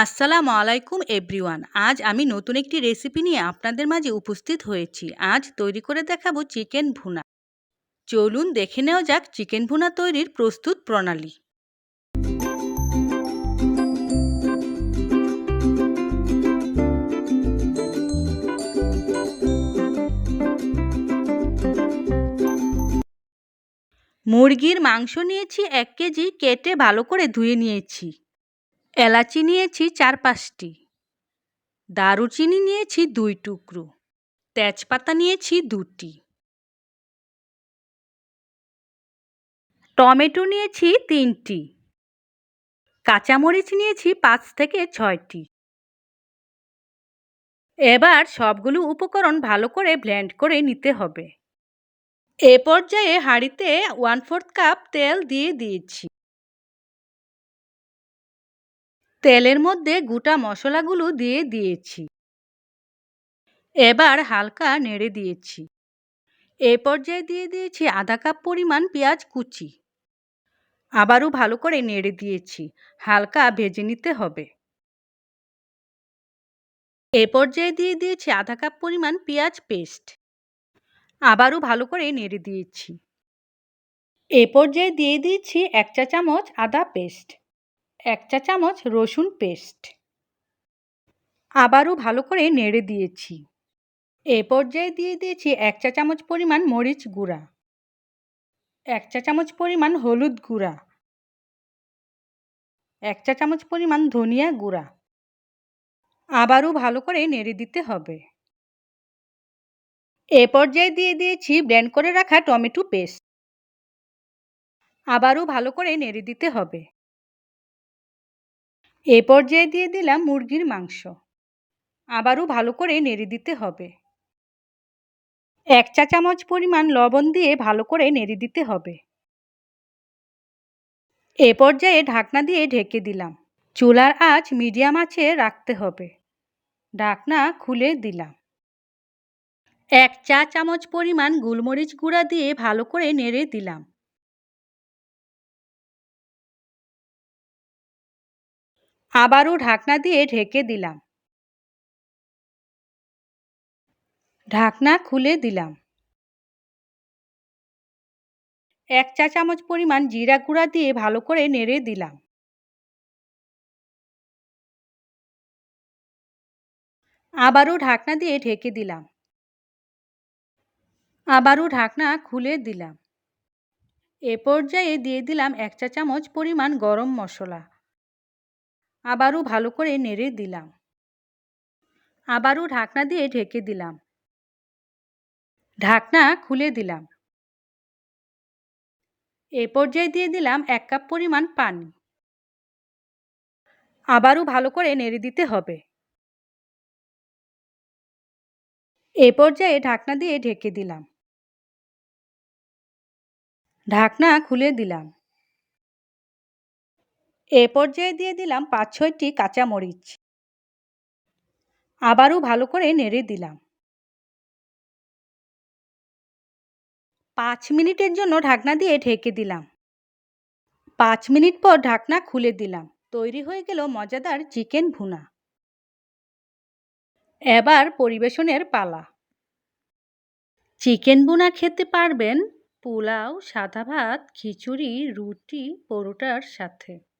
আসসালামু আলাইকুম, এভরিওয়ান। আজ আমি নতুন একটি রেসিপি নিয়ে আপনাদের মাঝে উপস্থিত হয়েছি। আজ তৈরি করে দেখাবো চিকেন ভুনা। চলুন দেখে নেওয়া যাক চিকেন ভুনা তৈরির প্রস্তুত প্রণালী। মুরগির মাংস নিয়েছি এক কেজি, কেটে ভালো করে ধুয়ে নিয়েছি। এলাচি নিয়েছি চার পাঁচটি। দারুচিনি নিয়েছি দুই টুকরো। তেজপাতা নিয়েছি দুটি। টমেটো নিয়েছি তিনটি। কাঁচামরিচ নিয়েছি পাঁচ থেকে ছয়টি। এবার সবগুলো উপকরণ ভালো করে ব্লেন্ড করে নিতে হবে। এ পর্যায়ে হাঁড়িতে ওয়ান ফোর্থ কাপ তেল দিয়ে দিয়েছি। তেলের মধ্যে গোটা মশলাগুলো দিয়ে দিয়েছি। এবার হালকা নেড়ে দিয়েছি। এ পর্যায়ে দিয়ে দিয়েছি আধা কাপ পরিমাণ পেঁয়াজ কুচি। আবারও ভালো করে নেড়ে দিয়েছি, হালকা ভেজে নিতে হবে। এ পর্যায়ে দিয়ে দিয়েছি আধা কাপ পরিমাণ পেঁয়াজ পেস্ট। আবারও ভালো করে নেড়ে দিয়েছি। এ পর্যায়ে দিয়ে দিয়েছি এক চা চামচ আদা পেস্ট। এক চা চামচ রসুন পেস্ট। আবারও ভালো করে নেড়ে দিয়েছি। এ পর্যায়ে দিয়ে দিয়েছি এক চা চামচ পরিমাণ মরিচ গুঁড়া। এক চা চামচ পরিমাণ হলুদ গুঁড়া। এক চা চামচ পরিমাণ ধনিয়া গুঁড়া। আবারও ভালো করে নেড়ে দিতে হবে। এ পর্যায়ে দিয়ে দিয়েছি ব্লেন্ড করে রাখা টমেটো পেস্ট। আবারও ভালো করে নেড়ে দিতে হবে। এ পর্যায়ে দিয়ে দিলাম মুরগির মাংস। আবারও ভালো করে নেড়ে দিতে হবে। এক চা চামচ পরিমাণ লবণ দিয়ে ভালো করে নেড়ে দিতে হবে। এ পর্যায়ে ঢাকনা দিয়ে ঢেকে দিলাম। চুলার আঁচ মিডিয়াম আঁচে রাখতে হবে। ঢাকনা খুলে দিলাম। এক চা চামচ পরিমাণ গোলমরিচ গুঁড়া দিয়ে ভালো করে নেড়ে দিলাম। আবারও ঢাকনা দিয়ে ঢেকে দিলাম। ঢাকনা খুলে দিলাম। এক চা চামচ পরিমাণ জিরা গুঁড়া দিয়ে ভালো করে নেড়ে দিলাম। আবারও ঢাকনা দিয়ে ঢেকে দিলাম। আবারও ঢাকনা খুলে দিলাম। এ পর্যায়ে দিয়ে দিলাম এক চা চামচ পরিমাণ গরম মশলা। আবারও ভালো করে নেড়ে দিলাম। আবারও ঢাকনা দিয়ে ঢেকে দিলাম। ঢাকনা খুলে দিলাম। এ পর্যায়ে দিয়ে দিলাম এক কাপ পরিমাণ পানি। আবারও ভালো করে নেড়ে দিতে হবে। এ পর্যায়ে ঢাকনা দিয়ে ঢেকে দিলাম। ঢাকনা খুলে দিলাম। এ পর্যায়ে দিয়ে দিলাম পাঁচ ছয়টি কাঁচামরিচ। আবারও ভালো করে নেড়ে দিলাম। পাঁচ মিনিটের জন্য ঢাকনা দিয়ে ঢেকে দিলাম। পাঁচ মিনিট পর ঢাকনা খুলে দিলাম। তৈরি হয়ে গেল মজাদার চিকেন ভুনা। এবার পরিবেশনের পালা। চিকেন ভুনা খেতে পারবেন পোলাও, সাদা ভাত, খিচুড়ি, রুটি, পরোটার সাথে।